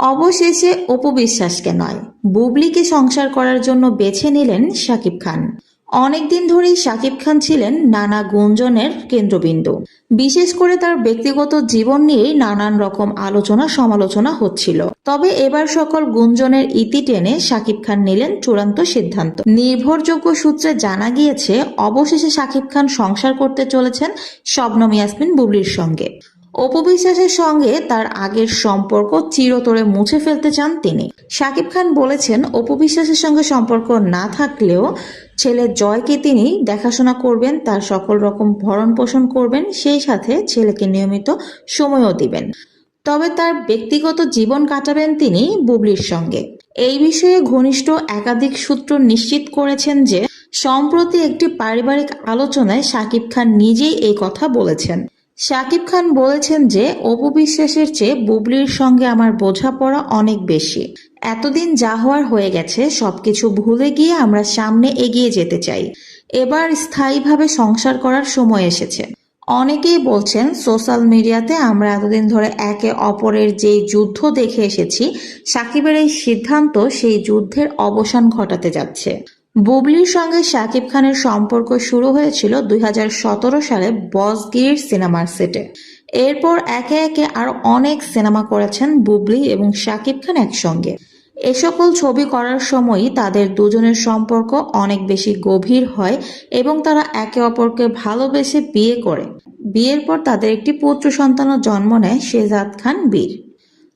অবশেষে অপবিশ্বাসকে নয়, বুবলিকে সংসার করার জন্য বেছে নিলেন শাকিব খান। অনেকদিন ধরেই শাকিব খান ছিলেন নানা গুঞ্জনের কেন্দ্রবিন্দু। বিশেষ করে তার ব্যক্তিগত জীবন নিয়েই নানান রকম আলোচনা সমালোচনা হচ্ছিল। তবে এবার সকল গুঞ্জনের ইতি টেনে শাকিব খান নিলেন চূড়ান্ত সিদ্ধান্ত। নির্ভরযোগ্য সূত্রে জানা গিয়েছে, অবশেষে শাকিব খান সংসার করতে চলেছেন শবনম ইয়াসমিন বুবলির সঙ্গে। অপবিশ্বাসের সঙ্গে তার আগের সম্পর্ক চিরতরে মুছে ফেলতে চান তিনি। শাকিব খান বলেছেন, অপবিশ্বাসের সঙ্গে সম্পর্ক না থাকলেও ছেলে জয়কে তিনি দেখাশোনা করবেন, তার সকল রকম ভরণ পোষণ করবেন, সেই সাথে ছেলেকে নিয়মিত সময়ও দিবেন। তবে তার ব্যক্তিগত জীবন কাটাবেন তিনি বুবলির সঙ্গে। এই বিষয়ে ঘনিষ্ঠ একাধিক সূত্র নিশ্চিত করেছেন যে, সম্প্রতি একটি পারিবারিক আলোচনায় শাকিব খান নিজেই এই কথা বলেছেন। শাকিব খান বলেছেন যে অপবিশ্বাসের চেয়ে বুবলির সঙ্গে আমার বোঝাপড়া অনেক বেশি। এতদিন যা হওয়ার হয়ে গেছে, সবকিছু ভুলে গিয়ে আমরা সামনে এগিয়ে যেতে চাই। এবার স্থায়ীভাবে সংসার করার সময় এসেছে। অনেকেই বলছেন, সোশ্যাল মিডিয়াতে আমরা এতদিন ধরে একে অপরের যে যুদ্ধ দেখে এসেছি, সাকিবের এই সিদ্ধান্ত সেই যুদ্ধের অবসান ঘটাতে যাচ্ছে। বুবলির সঙ্গে শাকিব খানের সম্পর্ক শুরু হয়েছিল দুই হাজার সতেরো সালে বসগির সিনেমার সেটে। এরপর একে একে আরও অনেক সিনেমা করেছেন বুবলি এবং শাকিব খান একসঙ্গে। এ সকল ছবি করার সময়ই তাদের দুজনের সম্পর্ক অনেক বেশি গভীর হয় এবং তারা একে অপরকে ভালোবেসে বিয়ে করে। বিয়ের পর তাদের একটি পুত্র সন্তানও জন্ম নেয় শেজাদ খান বীর।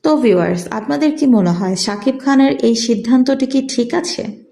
তো ভিউয়ার্স, আপনাদের কি মনে হয়, শাকিব খানের এই সিদ্ধান্তটি কি ঠিক আছে?